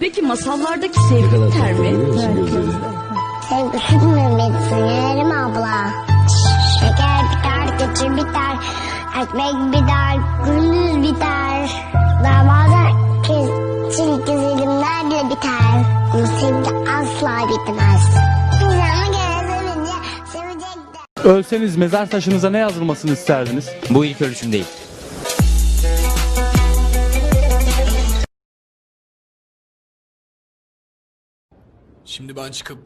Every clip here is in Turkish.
Peki masallardaki sevgi biter mi? Sevgi süt Mehmet'sin yerim abla. Şeker biter, geçir biter. Ekmek biter, gündüz biter. Damadan çelik güzelimler bile biter. Ama sevgi asla bitmez. İnsanı gene sevince sevecek de. Ölseniz mezar taşınıza ne yazılmasını isterdiniz? Bu ilk ölçüm değil. Şimdi ben çıkıp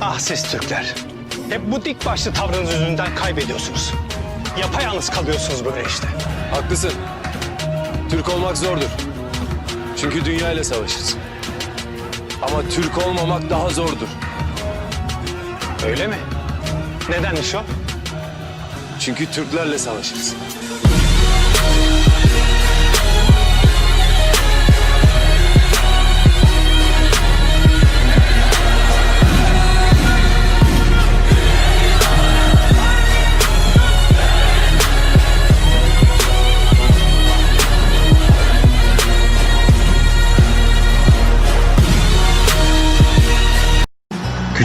Ah siz Türkler. Hep bu dik başlı tavrınız yüzünden kaybediyorsunuz. Yapayalnız kalıyorsunuz böyle işte. Haklısın. Türk olmak zordur. Çünkü dünya ile savaşırız. Ama Türk olmamak daha zordur. Öyle mi? Nedenmiş o? Çünkü Türklerle savaşırız.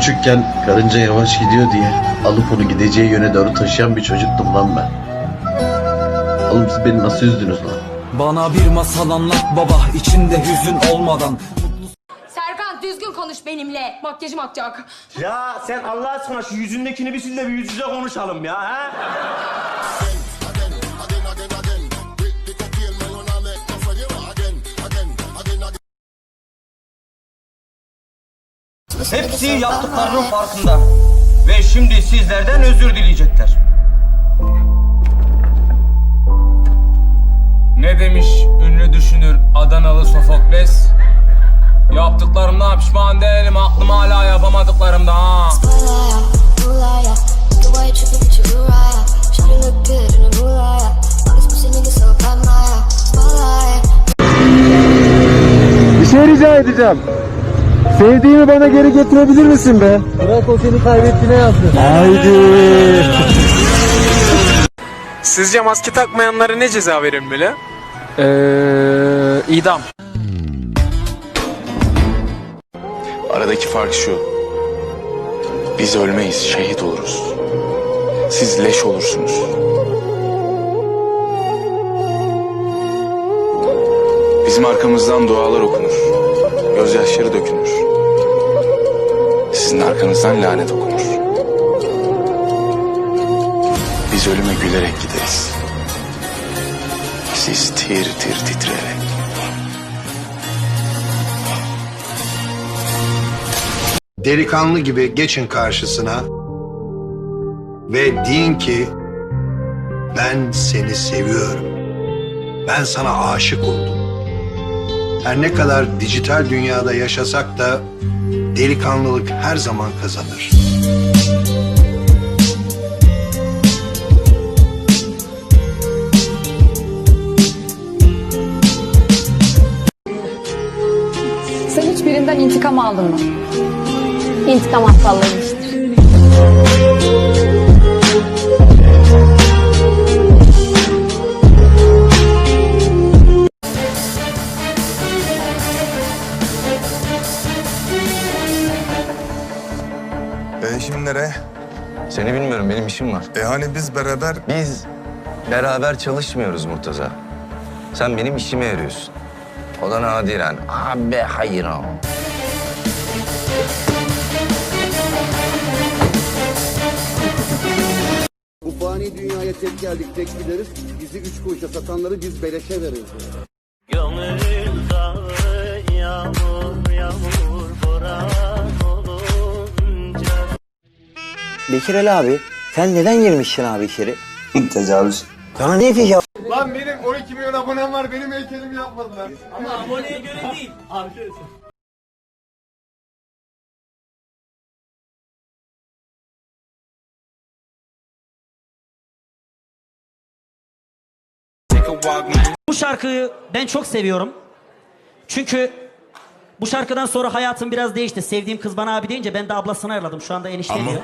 Küçükken karınca yavaş gidiyor diye alıp onu gideceği yöne doğru taşıyan bir çocuktum lan ben. Oğlum siz beni nasıl üzdünüz lan? Bana bir masal anlat baba içinde hüzün olmadan Serkan düzgün konuş benimle. Makyajım akacak. Ya sen Allah aşkına şu yüzündekini bir sil de bir yüz yüze konuşalım ya ha? Hepsi yaptıklarının farkında. Ve şimdi sizlerden özür dileyecekler. Ne demiş ünlü düşünür Adanalı Sofokles? Yaptıklarımdan pişman değilim aklım hala yapamadıklarımda ha. Bir şey rica edeceğim. Sevdiğimi bana geri getirebilir misin be? Bırak o seni kaybettiğine yapsın. Haydi. Sizce maske takmayanlara ne ceza verilmeli? Eee idam. Aradaki fark şu. Biz ölmeyiz, şehit oluruz. Siz leş olursunuz. Bizim arkamızdan dualar okunur. Gözyaşları dökülür. Sizin arkanızdan lanet okunur. Biz ölüme gülerek gideriz. Siz tir tir titreyerek. delikanlı gibi geçin karşısına ve deyin ki ben seni seviyorum. Ben sana aşık oldum. Her ne kadar dijital dünyada yaşasak da delikanlılık her zaman kazanır. Sen hiçbirinden intikam aldın mı? İntikam aptallıymıştır. Nereye? Seni bilmiyorum benim işim var. E hani biz beraber... Biz beraber çalışmıyoruz Murtaza. Sen benim işime yarıyorsun. O da nadiren. Abi hayır o. Bu fani dünyaya tek geldik tek gideriz. Bizi üç kuruşa satanları biz beleşe veririz. Bekir Ali abi sen neden girmişsin abi içeri? Tecavüz. Sana ne fiş Lan benim 12 milyon abonem var benim heykelimi yapmadılar. Bu şarkıyı ben çok seviyorum. Çünkü bu şarkıdan sonra hayatım biraz değişti. Sevdiğim kız bana abi deyince ben de ablasını ayarladım. Şu anda enişte diyor.